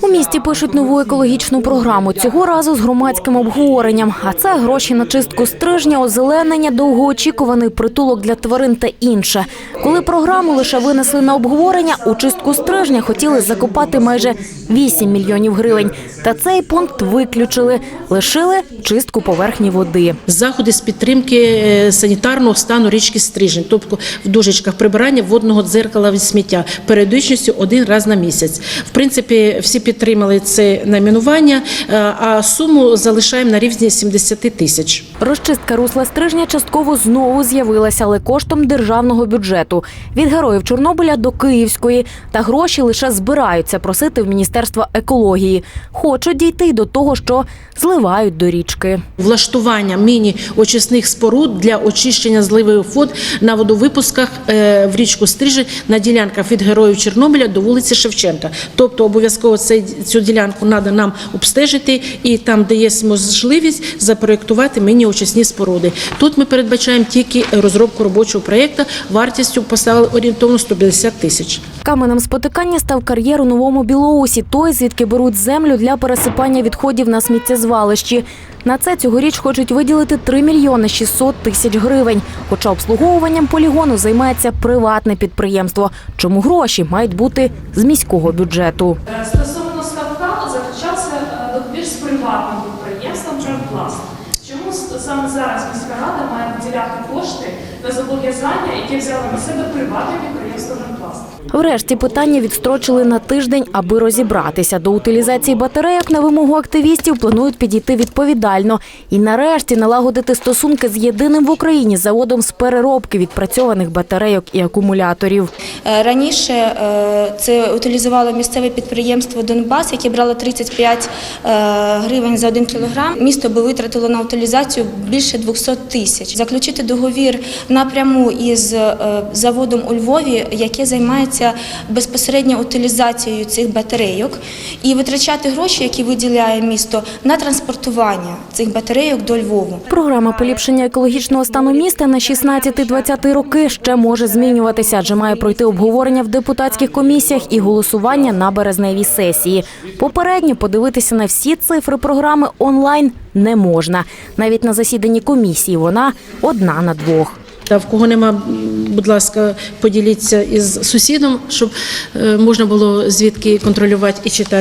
У місті пишуть нову екологічну програму цього разу з громадським обговоренням. А це гроші на чистку стрижня, озеленення, довгоочікуваний притулок для тварин та інше. Коли програму лише винесли на обговорення, у чистку стрижня хотіли закопати майже 8 мільйонів гривень. Та цей пункт виключили, лишили чистку поверхні води. Заходи з підтримки е, санітарного стану річки Стрижень, тобто в дужечках прибирання водного дзеркала від сміття періодичністю один раз на місяць. В принципі, всі підтримали це найменування, е, а суму залишаємо на рівні 70 тисяч. Розчистка русла стрижня частково знову з'явилася, але коштом державного бюджету. Від героїв Чорнобиля до Київської. Та гроші лише збираються просити в Міністерства екології. Хочуть дійти й до того, що зливають до річки. Влаштування міні-очисних споруд для очищення зливих вод на водовипусках е, в річку Стрижень на ділянках від героїв Чорнобиля до вулиці Шевченка. Тобто обов'язково цей, цю ділянку треба нам обстежити і там, де є можливість, запроєктувати міні-очисні споруди. Тут ми передбачаємо тільки розробку робочого проєкту, вартістю поставили орієнтовно 150 тисяч. Каменем спотикання став кар'єр у новому Білоусі, той, звідки беруть землю для пересипання відходів на сміттєзвалищі. На це цьогоріч хочуть виділити 3 мільйони 600 тисяч гривень. Хоча обслуговуваннем полігону займається приватне підприємство. Чому гроші мають бути з міського бюджету? Приватним підприємством «Джерпласт». Чому саме зараз міська рада має виділяти кошти на зобов'язання, які взяли на себе приватне підприємство «Джерпласт»? Врешті питання відстрочили на тиждень, аби розібратися. До утилізації батарейок на вимогу активістів планують підійти відповідально і нарешті налагодити стосунки з єдиним в Україні заводом з переробки відпрацьованих батарейок і акумуляторів. Е, Раніше е, це утилізувало місцеве підприємство Донбас, яке брало 35 е, гривень за один кілограм. Місто би витратило на утилізацію більше 200 тисяч. Заключити договір напряму із е, заводом у Львові, яке займається безпосередньо утилізацією цих батарейок, і витрачати гроші, які виділяє місто, на транспортування цих батарейок до Львову. Програма поліпшення екологічного стану міста на 16-20 роки ще може змінюватися, адже має пройти обговорення в депутатських комісіях і голосування на березневій сесії. Попередньо подивитися на всі цифри програми онлайн не можна. Навіть на засіданні комісії вона одна на двох. Та в кого нема, будь ласка, поділіться із сусідом, щоб е, можна було звідки контролювати і читати.